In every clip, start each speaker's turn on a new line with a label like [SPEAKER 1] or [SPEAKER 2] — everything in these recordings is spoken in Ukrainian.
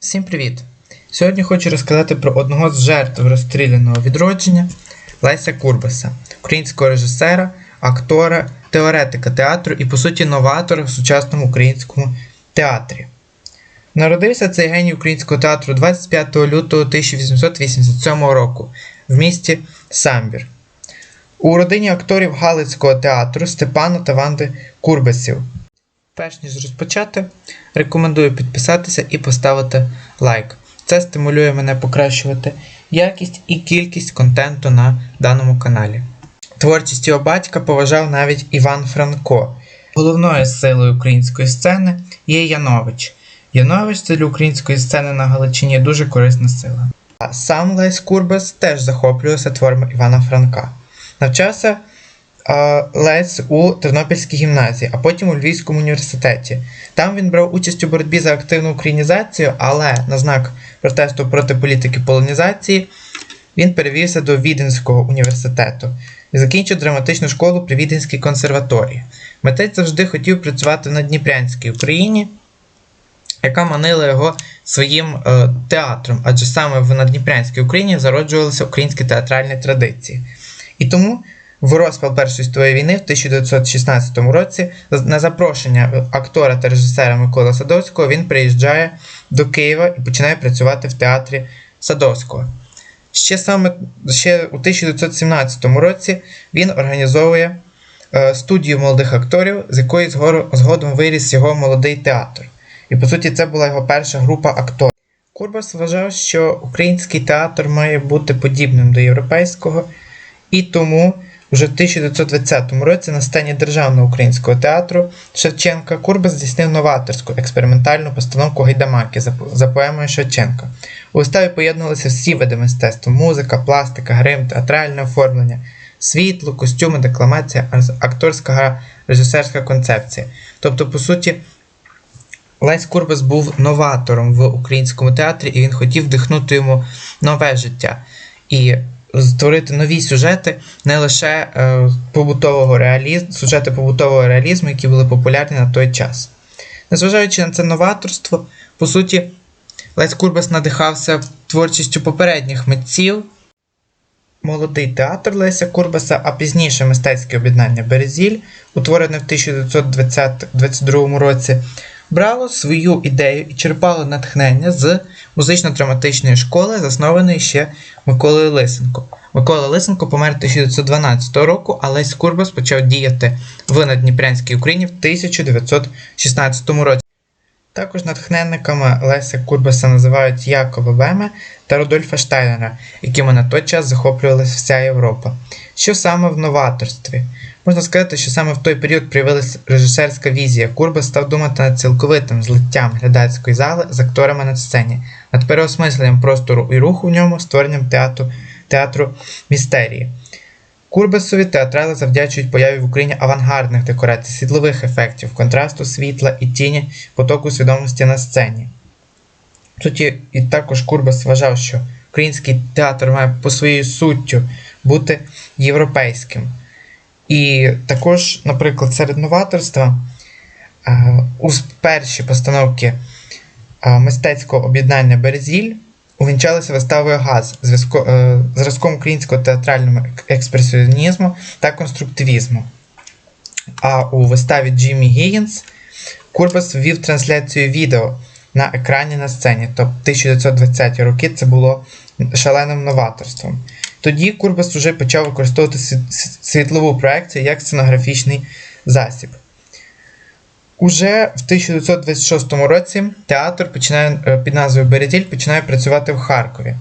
[SPEAKER 1] Всім привіт! Сьогодні хочу розказати про одного з жертв розстріляного відродження Леся Курбаса, українського режисера, актора, теоретика театру і, по суті, новатора в сучасному українському театрі. Народився цей геній українського театру 25 лютого 1887 року в місті Самбір. У родині акторів Галицького театру Степана та Ванди Курбасів. Перш ніж розпочати, рекомендую підписатися і поставити лайк. Це стимулює мене покращувати якість і кількість контенту на даному каналі. Творчість його батька поважав навіть Іван Франко. Головною силою української сцени є Янович. Янович це для української сцени на Галичині дуже корисна сила. А сам Лесь Курбас теж захоплювався творами Івана Франка. Навчався Лесь у Тернопільській гімназії, а потім у Львівському університеті. Там він брав участь у боротьбі за активну українізацію, але на знак протесту проти політики полонізації він перевівся до Віденського університету і закінчив драматичну школу при Віденській консерваторії. Митець завжди хотів працювати на Дніпрянській Україні, яка манила його своїм е, театром, адже саме в Надніпрянській Україні зароджувалися українські театральні традиції. І тому в розпал Першої світової війни в 1916 році на запрошення актора та режисера Миколи Садовського він приїжджає до Києва і починає працювати в театрі Садовського. Ще саме ще у 1917 році він організовує е, студію молодих акторів, з якої згодом виріс його молодий театр. І по суті, це була його перша група акторів. Курбас вважав, що український театр має бути подібним до європейського, і тому вже в 1920 році на сцені Державного українського театру Шевченка Курбас здійснив новаторську експериментальну постановку Гайдамаки за, поемою Шевченка. У виставі поєднувалися всі види мистецтва: музика, пластика, грим, театральне оформлення, світло, костюми, декламація, акторська режисерська концепція. Тобто, по суті, Лесь Курбас був новатором в українському театрі, і він хотів вдихнути йому нове життя і створити нові сюжети не лише е, побутового реалізму, сюжети побутового реалізму, які були популярні на той час. Незважаючи на це новаторство, по суті, Лесь Курбас надихався творчістю попередніх митців. Молодий театр Леся Курбаса, а пізніше мистецьке об'єднання Березіль, утворене в 1922 році, брало свою ідею і черпало натхнення з музично-драматичної школи, заснованої ще Миколою Лисенко. Микола Лисенко помер 1912 року, а Лесь Курбас почав діяти в Надніпрянській Україні в 1916 році. Також натхненниками Леся Курбаса називають Якова Беме та Рудольфа Штайнера, якими на той час захоплювалася вся Європа. Що саме в новаторстві? Можна сказати, що саме в той період проявилася режисерська візія. Курбас став думати над цілковитим злиттям глядацької зали з акторами на сцені, над переосмисленням простору і руху в ньому, створенням театру, театру містерії. Курбасові театрали завдячують появі в Україні авангардних декорацій, світлових ефектів, контрасту світла і тіні, потоку свідомості на сцені. Суті, і також Курбас вважав, що український театр має по своїй суттю бути європейським. І також, наприклад, серед новаторства е, у перші постановки е, мистецького об'єднання Березіль увінчалися виставою Газ е, зразком українського театрального експресіонізму та конструктивізму. А у виставі Джиммі Гіггінс Курбас ввів трансляцію відео на екрані на сцені. Тобто 1920 роки це було шаленим новаторством. Тоді Курбас вже почав використовувати світлову проекцію як сценографічний засіб. Уже в 1926 році театр починає е, під назвою Березіль починає працювати в Харкові.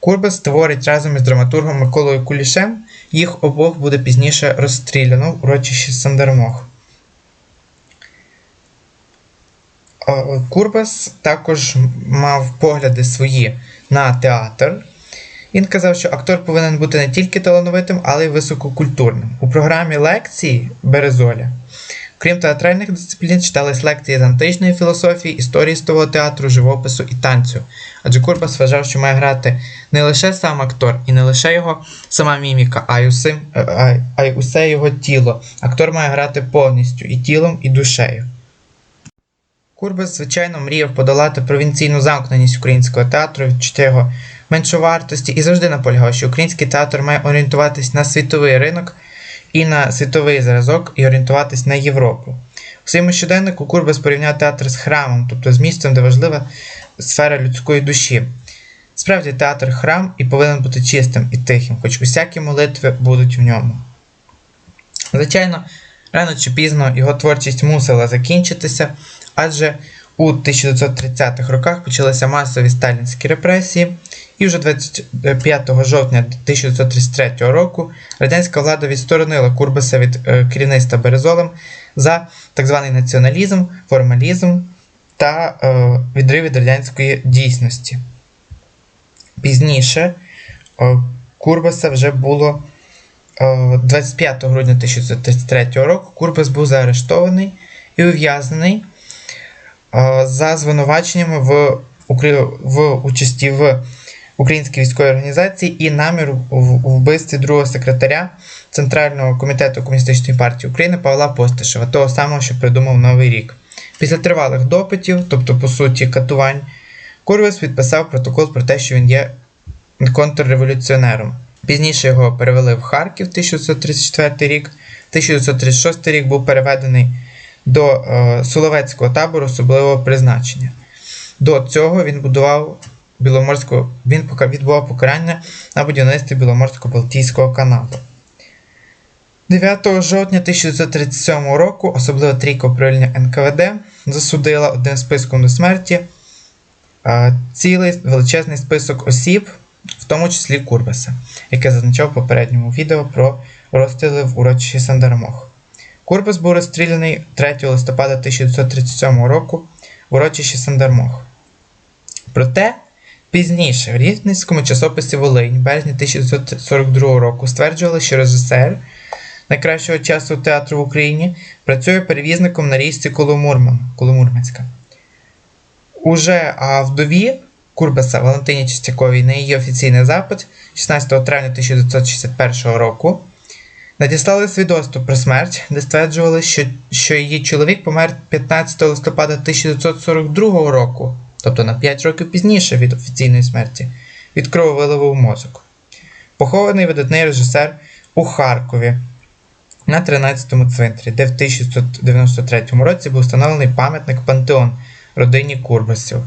[SPEAKER 1] Курбас створить разом із драматургом Миколою Кулішем, їх обох буде пізніше розстріляно в урочищі Сандармох. Е, Курбас також мав погляди свої на театр. Він казав, що актор повинен бути не тільки талановитим, але й висококультурним. У програмі лекції Березоля, крім театральних дисциплін, читались лекції з античної філософії, історії стового театру, живопису і танцю. Адже Курбас вважав, що має грати не лише сам актор і не лише його сама міміка, а й, а, а й усе його тіло. Актор має грати повністю і тілом, і душею. Курбас, звичайно, мріяв подолати провінційну замкненість українського театру, відчуття його меншовартості і завжди наполягав, що український театр має орієнтуватись на світовий ринок і на світовий зразок і орієнтуватись на Європу. У своєму щоденнику Курбас порівняв театр з храмом, тобто з місцем, де важлива сфера людської душі. Справді, театр храм і повинен бути чистим і тихим, хоч усякі молитви будуть в ньому. Звичайно, рано чи пізно його творчість мусила закінчитися, адже у 1930-х роках почалися масові сталінські репресії, і вже 25 жовтня 1933 року радянська влада відсторонила Курбаса від е, керівництва Березолем за так званий націоналізм, формалізм та е, відрив від радянської дійсності. Пізніше е, Курбаса вже було е, 25 грудня 1933 року. Курбас був заарештований і ув'язнений за звинуваченнями в, в участі в українській військовій організації і у вбивстві другого секретаря Центрального комітету Комуністичної партії України Павла Постишева, того самого, що придумав Новий рік. Після тривалих допитів, тобто, по суті, катувань, Курвас підписав протокол про те, що він є контрреволюціонером. Пізніше його перевели в Харків 1934 рік. 1936 рік був переведений до е, Соловецького табору особливого призначення. До цього він будував Біломорського, він відбував покарання на будівництві Біломорсько-Балтійського каналу. 9 жовтня 1937 року особливе трійка управління НКВД засудила одним списком до смерті цілий величезний список осіб, в тому числі Курбаса, яке зазначав в попередньому відео про розстріли в урочищі Сандармох. Курбас був розстріляний 3 листопада 1937 року в урочищі Сандармох. Проте пізніше в Рівненському часописі Волинь, в березні 1942 року, стверджували, що режисер найкращого часу театру в Україні працює перевізником на річці Коломурман, Коломурманська. Уже а вдові Курбаса Валентині Чистяковій на її офіційний запит 16 травня 1961 року надіслали свідоцтво про смерть, де стверджували, що, що її чоловік помер 15 листопада 1942 року, тобто на 5 років пізніше від офіційної смерті, від крововиливу мозок. Похований видатний режисер у Харкові на 13-му цвинтарі, де в 1993 році був встановлений пам'ятник Пантеон родині Курбасів.